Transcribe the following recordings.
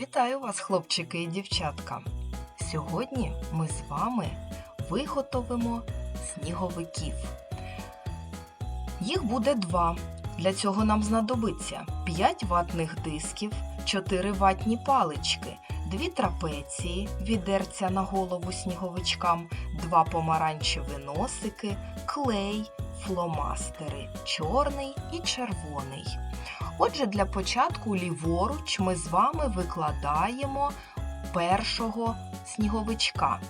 Вітаю вас, хлопчики і дівчатка! Сьогодні ми з вами виготовимо сніговиків. Їх буде два. Для цього нам знадобиться 5 ватних дисків, 4 ватні палички, 2 трапеції, відерця на голову сніговичкам, 2 помаранчеві носики, клей, фломастери чорний і червоний. Отже, для початку ліворуч ми з вами викладаємо першого сніговичка.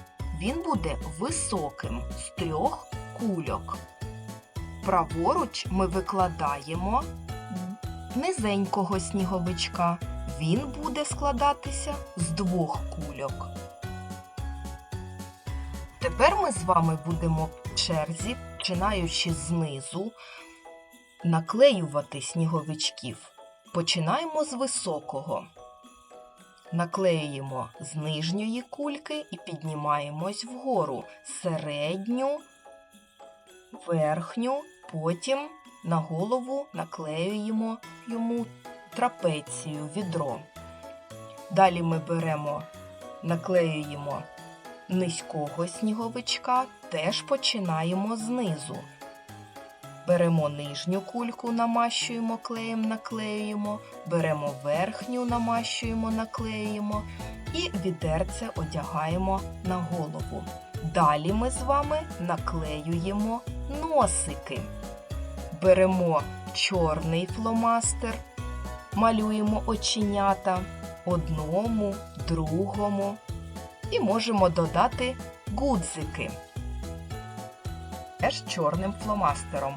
Він буде високим з трьох кульок. Праворуч ми викладаємо низенького сніговичка. Він буде складатися з двох кульок. Тепер ми з вами будемо в черзі, починаючи знизу, наклеювати сніговичків. Починаємо з високого. Наклеюємо з нижньої кульки і піднімаємось вгору. Середню, верхню, потім на голову наклеюємо йому трапецію, відро. Далі ми беремо, наклеюємо низького сніговичка, теж починаємо знизу. Беремо нижню кульку, намащуємо клеєм, наклеюємо, беремо верхню, намащуємо, наклеюємо і відерце одягаємо на голову. Далі ми з вами наклеюємо носики. Беремо чорний фломастер, малюємо оченята одному, другому і можемо додати гудзики. Теж чорним фломастером.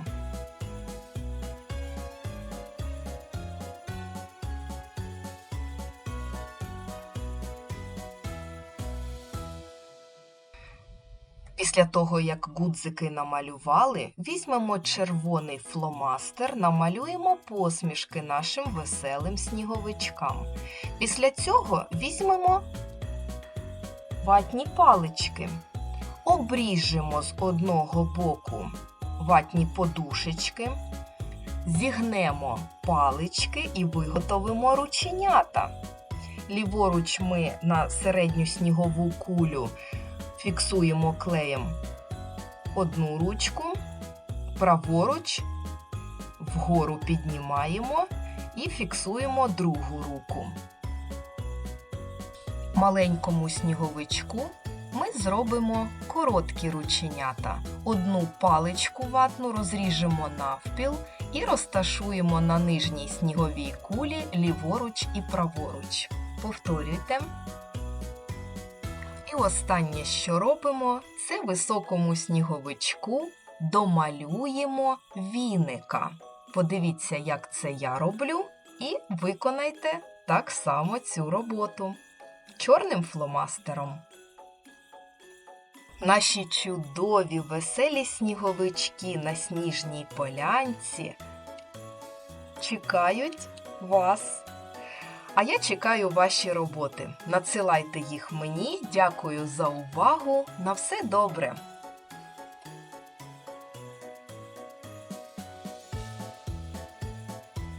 Після того, як гудзики намалювали, візьмемо червоний фломастер, намалюємо посмішки нашим веселим сніговичкам. Після цього візьмемо ватні палички, обріжемо з одного боку ватні подушечки, зігнемо палички і виготовимо рученята. Ліворуч ми на середню снігову кулю фіксуємо клеєм одну ручку, праворуч вгору піднімаємо і фіксуємо другу руку. Маленькому сніговичку ми зробимо короткі рученята. Одну паличку ватну розріжемо навпіл і розташуємо на нижній сніговій кулі ліворуч і праворуч. Повторюйте. І останнє, що робимо, це високому сніговичку домалюємо віника. Подивіться, як це я роблю, і виконайте так само цю роботу чорним фломастером. Наші чудові веселі сніговички на сніжній полянці чекають вас. А я чекаю ваші роботи. Надсилайте їх мені. Дякую за увагу. На все добре!